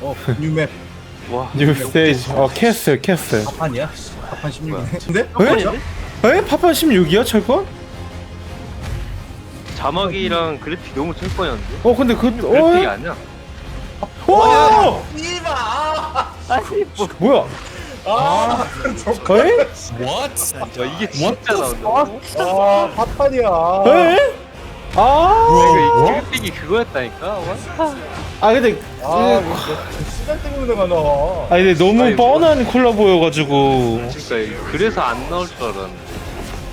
어 뉴맵. 와. 뉴 스테이지 어 캐슬 캐슬 파판이야? 파판 16이네 근데? 에? 에? 파판 16이야 철권? 자막이랑 그래픽 너무 철권이었는데? 어 근데 그 그래픽이 어? 아니야? 와 이봐 아, 아니 뭐. 뭐야? 아, 에? 야, 이게 진짜 나온다. 아 파판이야. 에? 아, 이거 이 그래픽이 그거였다니까? 와. 아 근데 아 그- 이거 시간 때문에 가나 아 근데 너무 아니, 뻔한 콜라보여가지고. 그러니까 그래서 안 나올 줄 알았는데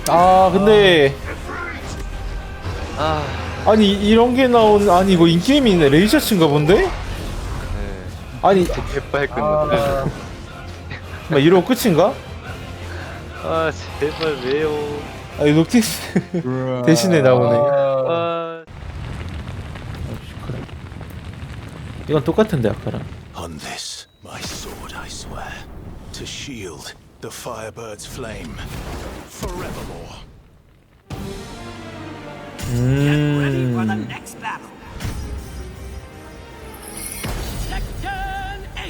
아 근데 아. 아니 이런 게 나온 아니 이거 인게임이네. 레이저츠인가 본데? 네. 아니 개빨 끝났네. 아, 막 이러고 끝인가? 아 제발 왜요? 아니 녹티스 대신에 나오네. 아, 아 그래 이건 똑같은데 아까랑 On this, my sword, I swear, to shield the Firebird's flame forevermore. 음...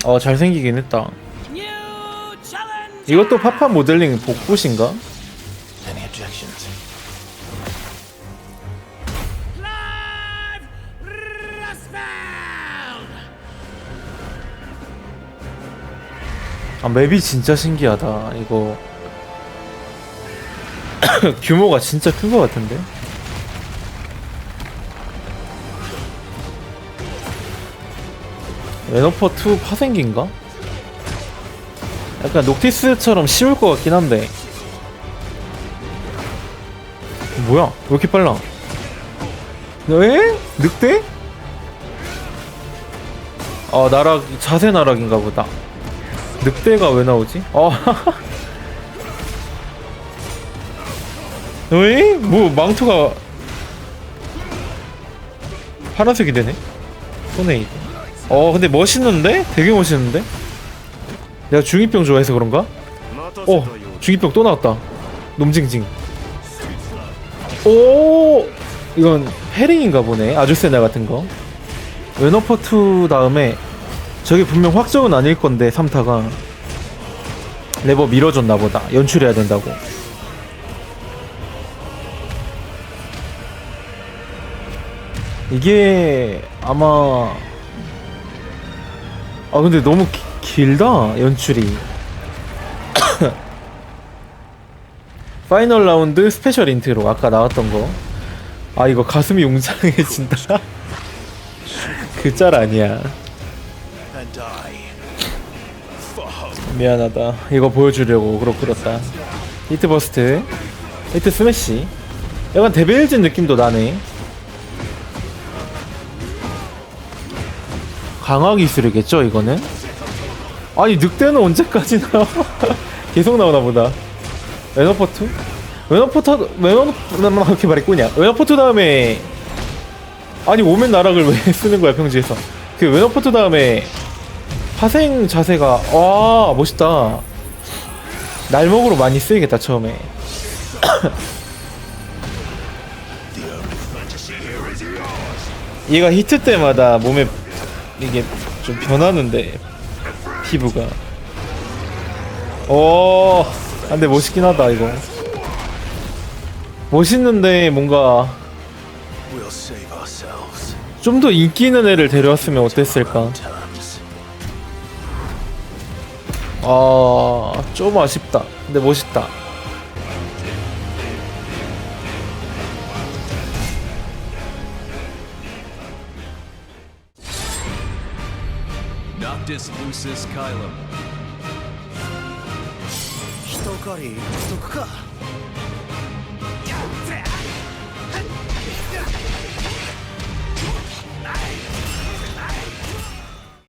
어 잘생기긴 했다 이것도 파파 모델링 복붙인가? 아 맵이 진짜 신기하다 이거 규모가 진짜 큰 것 같은데 레노퍼 2 파생기인가? 약간 녹티스처럼 쉬울 것 같긴 한데 뭐야 왜 이렇게 빨라 에? 늑대? 어 나락 자세 나락인가 보다 늑대가 왜 나오지? 어. 왜? 뭐 망토가 파란색이 되네. 손에 이게. 어 근데 멋있는데? 되게 멋있는데? 내가 중이병 좋아해서 그런가? 어 중이병 또 나왔다. 놈징징. 오 이건 헤링인가 보네. 아주세나 같은 거. 웨너퍼 2 다음에 저게 분명 확정은 아닐 건데 3타가 레버 밀어줬나 보다. 연출해야 된다고. 이게 아마 아 근데 너무 기- 길다 연출이. 파이널 라운드 스페셜 인트로 아까 나왔던 거 아 이거 가슴이 웅장해진다 그 짤 아니야 미안하다. 이거 보여주려고 그렇 그렇다. 히트 버스트, 히트 스매시. 약간 데빌진 느낌도 나네. 강화 기술이겠죠 이거는? 아니 늑대는 언제까지 나와? 계속 나오나 보다. 웨너포트? 웨너포트 웨너포트 이렇게 말했구냐? 웨너포트 다음에 아니 오멘 나락을 왜 쓰는 거야 평지에서? 그 웨너포트 다음에 파생 자세가 와 멋있다. 날먹으로 많이 쓰이겠다 처음에. 얘가 히트 때마다 몸에 이게 좀 변하는데 피부가. 오 안돼 멋있긴 하다 이거. 멋있는데 뭔가. 좀 더 인기 있는 애를 데려왔으면 어땠을까 아, 좀 아쉽다. 근데 멋있다. Noctis Lucis Kylum. 人狩りしとくか